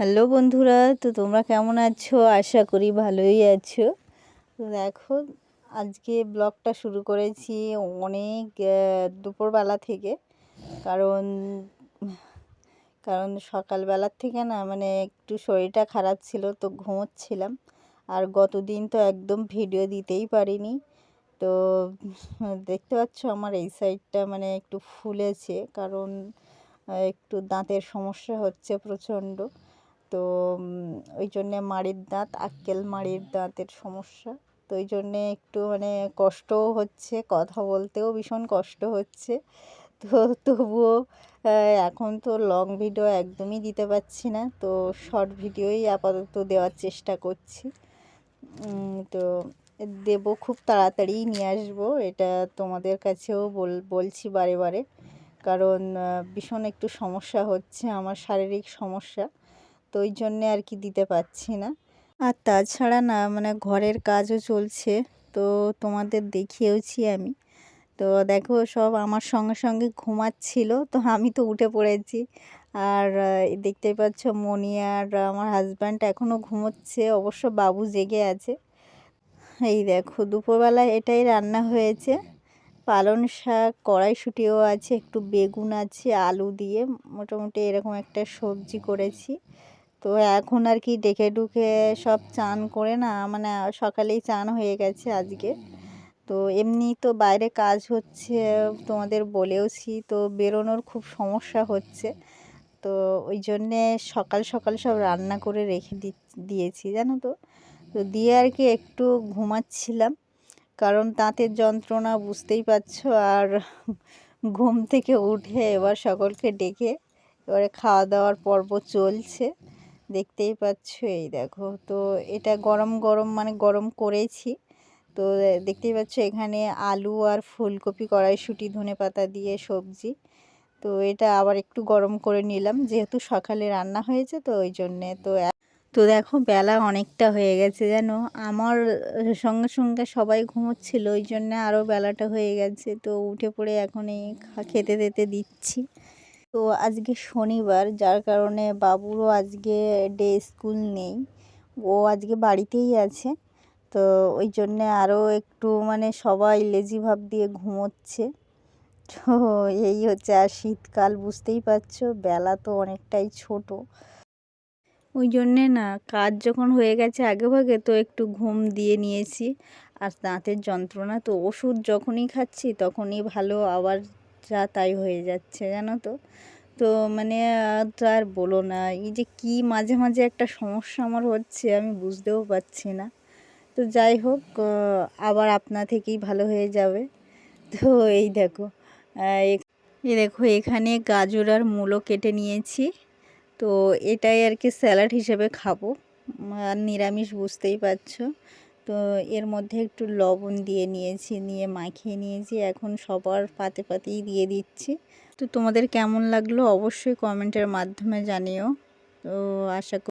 Hello বন্ধুরা, তো তোমরা কেমন আছো? আশা করি ভালোই আছো। তো দেখো, আজকে ব্লগটা শুরু করেছি অনেক দুপুরবেলা থেকে। কারণ কারণ সকালবেলার থেকে না মানে একটু শরীরটা খারাপ ছিল, তো ঘুমোচ্ছিলাম। আর গতদিন তো একদম ভিডিও দিতেই পারিনি। তো দেখতে পাচ্ছ আমার এই সাইডটা মানে একটু ফুলেছে, কারণ একটু দাঁতের সমস্যা হচ্ছে প্রচণ্ড। তো ওই জন্যে মাড়ির দাঁত, আক্কেল মাড়ির দাঁতের সমস্যা। তো ওই জন্যে একটু মানে কষ্টও হচ্ছে, কথা বলতেও ভীষণ কষ্ট হচ্ছে। তো তবুও এখন তো লং ভিডিও একদমই দিতে পারছি না। তো শর্ট ভিডিওই আপাতত দেওয়ার চেষ্টা করছি। তো দেব খুব তাড়াতাড়ি নিয়ে আসব, এটা তোমাদের কাছেও বল, বলছি বারে বারে। কারণ ভীষণ একটু সমস্যা হচ্ছে, আমার শারীরিক সমস্যা। তো ওই জন্যে আর কি দিতে পারছি না। আর তাছাড়া না মানে ঘরের কাজও চলছে, তো তোমাদের দেখিয়েওছি আমি। তো দেখো, সব আমার সঙ্গে সঙ্গে ঘুমাচ্ছিল, তো আমি তো উঠে পড়েছি। আর দেখতেই পাচ্ছ মনি আর আমার হাজব্যান্ড এখনও ঘুমোচ্ছে, অবশ্য বাবু জেগে আছে। এই দেখো দুপুরবেলা এটাই রান্না হয়েছে। পালন শাক, কড়াইশুটিও আছে, একটু বেগুন আছে, আলু দিয়ে মোটামুটি এরকম একটা সবজি করেছি। তো এখন আর কি ডেকে ডুকে সব চান করে না মানে সকালেই চান হয়ে গেছে আজকে। তো এমনি তো বাইরে কাজ হচ্ছে তোমাদের বলেওছি, তো বেরোনোর খুব সমস্যা হচ্ছে। তো ওই জন্যে সকাল সকাল সব রান্না করে রেখে দিয়েছি, জানো তো? তো দিয়ে আর কি একটু ঘুমাচ্ছিলাম, কারণ তাঁতের যন্ত্রণা বুঝতেই পারছ, আর ঘুম থেকে উঠে এবার সকলকে ডেকে এবারে খাওয়া দাওয়ার পর্ব চলছে। দেখতেই পাচ্ছ এই দেখো। তো এটা গরম গরম মানে গরম করেছি। তো দেখতেই পাচ্ছ এখানে আলু আর ফুলকপি, কড়াইশুঁটি, ধনে পাতা দিয়ে সবজি। তো এটা আবার একটু গরম করে নিলাম, যেহেতু সকালে রান্না হয়েছে, তো ওই জন্যে তো তো দেখো বেলা অনেকটা হয়ে গেছে যেন আমার সঙ্গে সঙ্গে সবাই ঘুমোচ্ছিল, ওই জন্য আরও বেলাটা হয়ে গেছে। তো উঠে পড়ে এখন এই খেতে দিতে দিচ্ছি। তো আজকে শনিবার, যার কারণে বাবুরও আজকে ডে স্কুল নেই। ও আজকে বাড়িতেই আছে। তো ওই জন্যে আরও একটু মানে সবাই লেজি ভাব দিয়ে ঘুমোচ্ছে। তো এই হচ্ছে, আর শীতকাল বুঝতেই পারছ, বেলা তো অনেকটাই ছোট। ওই জন্যে না, কাজ যখন হয়ে গেছে আগে ভাগে, তো একটু ঘুম দিয়ে নিয়েছি। আর দাঁতের যন্ত্রণা, তো ওষুধ যখনই খাচ্ছি, তখনই ভালো আবার যা তাই হয়ে যাচ্ছে, জানো তো? তো মানে তো আর বলো না, এই যে কি মাঝে মাঝে একটা সমস্যা আমার হচ্ছে, আমি বুঝতেও পারছি না। তো যাই হোক আবার আপনা থেকেই ভালো হয়ে যাবে। তো এই দেখো এই দেখো, এখানে গাজর আর মূলো কেটে নিয়েছি। তো এটাই আর কি স্যালাড হিসেবে খাব। আর নিরামিষ বুঝতেই পারছ। তো এর মধ্যে একটু লবণ দিয়ে নিয়েছি, নিয়ে মাখিয়ে নিয়েছি। এখন সবার পাতে পাতেই দিয়ে দিচ্ছি। তো তোমাদের কেমন লাগল অবশ্যই কমেন্টের মাধ্যমে জানিও। তো আশা